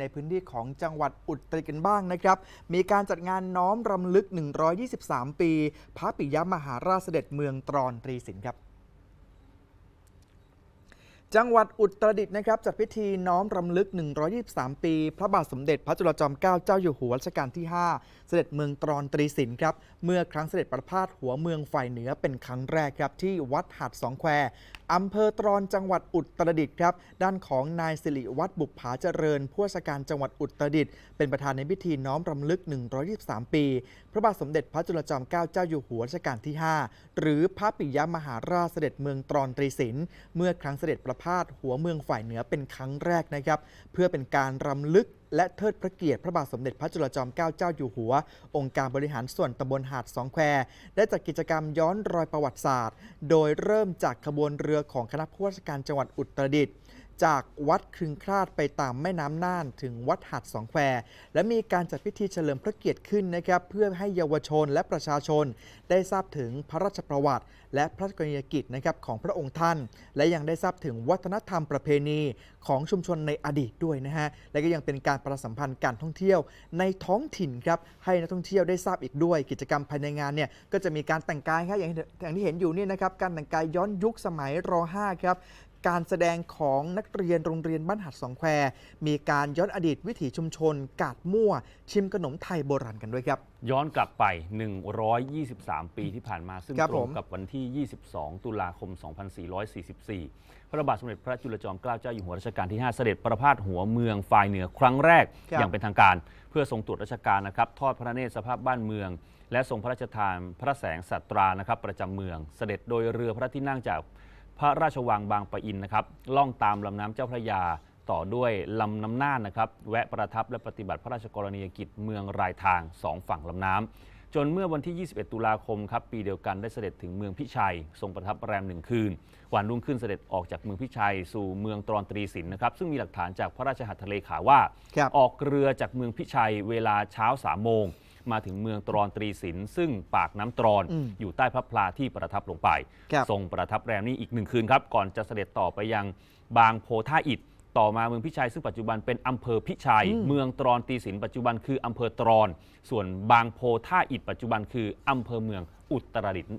ในพื้นที่ของจังหวัดอุตรดิตถ์กันบ้างนะครับ มีการจัดงานน้อมรำลึก 123 ปี พระปิยมหาราชเสด็จเมืองตรอนตรีสินครับ จังหวัดอุตรดิตถ์นะครับจัดพิธีน้อมรำลึก 123 ปี พระบาทสมเด็จพระจุลจอมเกล้าเจ้าอยู่หัวรัชกาลที่ 5 เสด็จเมืองตรอนตรีสินครับ เมื่อครั้งเสด็จประพาสหัวเมืองฝ่ายเหนือเป็นครั้งแรกครับ ที่วัดหาดสองแควอำเภอตรอนจังหวัดอุตรดิตถ์ครับ ด้านของนายสิริวัฒน์บุกผาเจริญผู้ราชการจังหวัดอุตรดิตถ์เป็นประธานในพิธีน้อมรำลึก 123 ปี พระบาทสมเด็จพระจุลจอมเกล้าเจ้าอยู่หัวรัชกาลที่ 5 หรือพระปิยมหาราชเสด็จเมืองตรอนตรีสินเมื่อครั้งเสด็จประพาสหัวเมืองฝ่ายเหนือเป็นครั้งแรกนะครับ เพื่อเป็นการรำลึกและเทิดพระเกียรติพระบาทสมเด็จพระจุลจอมเกล้าเจ้าอยู่หัว องค์การบริหารส่วนตำบลหาดสองแควได้จัดกิจกรรมย้อนรอยประวัติศาสตร์ โดยเริ่มจากขบวนเรือของคณะผู้ว่าราชการจังหวัดอุตรดิตถ์ จากวัดครึงคลาดไปตามแม่น้ำน่านถึงวัดหาดสองแคว และมีการจัดพิธีเฉลิมพระเกียรติขึ้นนะครับเพื่อให้เยาวชนและประชาชน ได้ทราบถึงพระราชประวัติ และพระราชกรณียกิจนะครับของพระองค์ท่าน และยังได้ทราบถึงวัฒนธรรมประเพณีของชุมชนในอดีตด้วยนะฮะและก็ยังเป็นการประชาสัมพันธ์การท่องเที่ยวในท้องถิ่นครับให้นักท่องเที่ยวได้ทราบอีกด้วย กิจกรรมภายในงานเนี่ยก็จะมีการแต่งกายครับอย่างที่เห็นอยู่นี่นะครับการแต่งกายย้อนยุคสมัยร 5 ครับ การแสดงของนักเรียนโรงเรียนบ้านหัดสองแควมีการย้อนอดีตวิถีชุมชน กาดมั่ว ชิมขนมไทยโบราณกันด้วยครับ ย้อนกลับไป 123 ปีที่ผ่านมา ซึ่งครับตรงผมกับวันที่ 22 ตุลาคม 2444 พระบาทสมเด็จพระจุลจอมเกล้าเจ้าอยู่หัวรัชกาลที่ 5 เสด็จประพาสหัวเมืองฝ่ายเหนือครั้งแรกครับอย่างเป็นทางการ เพื่อทรงตรวจราชการนะครับทอดพระเนตรสภาพบ้านเมืองและทรงพระราชทานพระแสงสัตรานะครับประจำเมืองเสด็จโดยเรือพระที่นั่งจาก พระราชวังบางปะอินนะครับล่องตามลำน้ำเจ้าพระยาต่อด้วยลำน้ำน่านนะครับแวะประทับและปฏิบัติพระราชกรณียกิจเมืองรายทางสองฝั่งลำน้ำจนเมื่อวันที่ 21 ตุลาคมครับปีเดียวกันได้เสด็จถึงเมืองพิชัย ทรงประทับแรมหนึ่งคืน วันรุ่งขึ้นเสด็จออกจากเมืองพิชัย สู่เมืองตรอนตรีสินนะครับซึ่งมีหลักฐานจากพระราชหัตถเลขาว่าครับออกเรือจากเมืองพิชัยเวลาเช้าสามโมง มาถึงเมืองตรอนตรีสินซึ่งปากน้ำตรอนอืมอยู่ใต้พระพลาที่ประทับลงไปครับทรงประทับแรมนี้อีกหนึ่งคืนครับ ก่อนจะเสด็จต่อไปยังบางโพท่าอิฐต่อมาเมืองพิชัยซึ่งปัจจุบันเป็นอำเภอพิชัยอืมเมืองตรอนตีสินปัจจุบันคืออำเภอตรอน ส่วนบางโพท่าอิฐปัจจุบันคืออำเภอเมืองอุตรดิตถ์นั่น